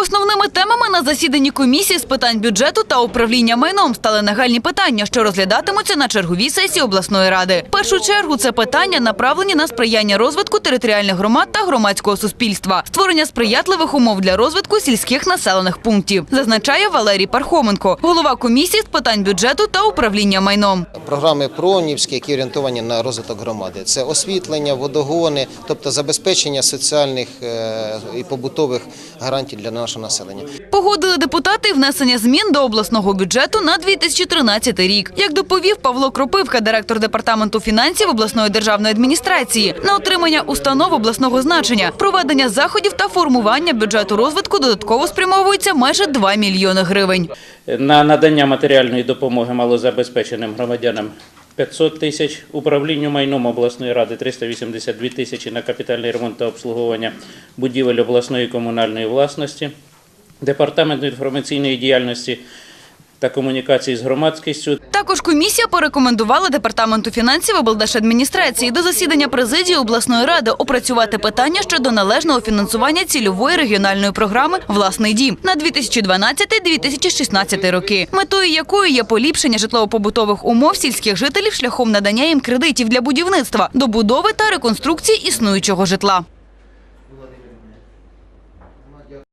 Основ Основними темами на засіданні комісії з питань бюджету та управління майном стали нагальні питання, що розглядатимуться на черговій сесії обласної ради. В першу чергу це питання направлені на сприяння розвитку територіальних громад та громадського суспільства, створення сприятливих умов для розвитку сільських населених пунктів, зазначає Валерій Пархоменко, голова комісії з питань бюджету та управління майном. Програми ПРОНівські, які орієнтовані на розвиток громади. Це освітлення, водогони, тобто забезпечення соціальних е, і побутових гарантій для нашого населення. Погодили депутати внесення змін до обласного бюджету на 2013 рік. Як доповів Павло Кропивка, директор департаменту фінансів обласної державної адміністрації, на отримання установ обласного значення, проведення заходів та формування бюджету розвитку додатково спрямовується майже 2 мільйони гривень. на надання матеріальної допомоги малозабезпеченим громадянам 500 тисяч, управлінню майном обласної ради 382 тисячі на капітальний ремонт та обслуговування будівель обласної комунальної власності, департаменту інформаційної діяльності та комунікації з громадськістю Також комісія порекомендувала департаменту фінансів облдержадміністрації до засідання президії обласної ради опрацювати питання щодо належного фінансування цільової регіональної програми Власний дім на 2012-2016 роки, метою якої є поліпшення житлово-побутових умов сільських жителів шляхом надання їм кредитів для будівництва, добудови та реконструкції існуючого житла.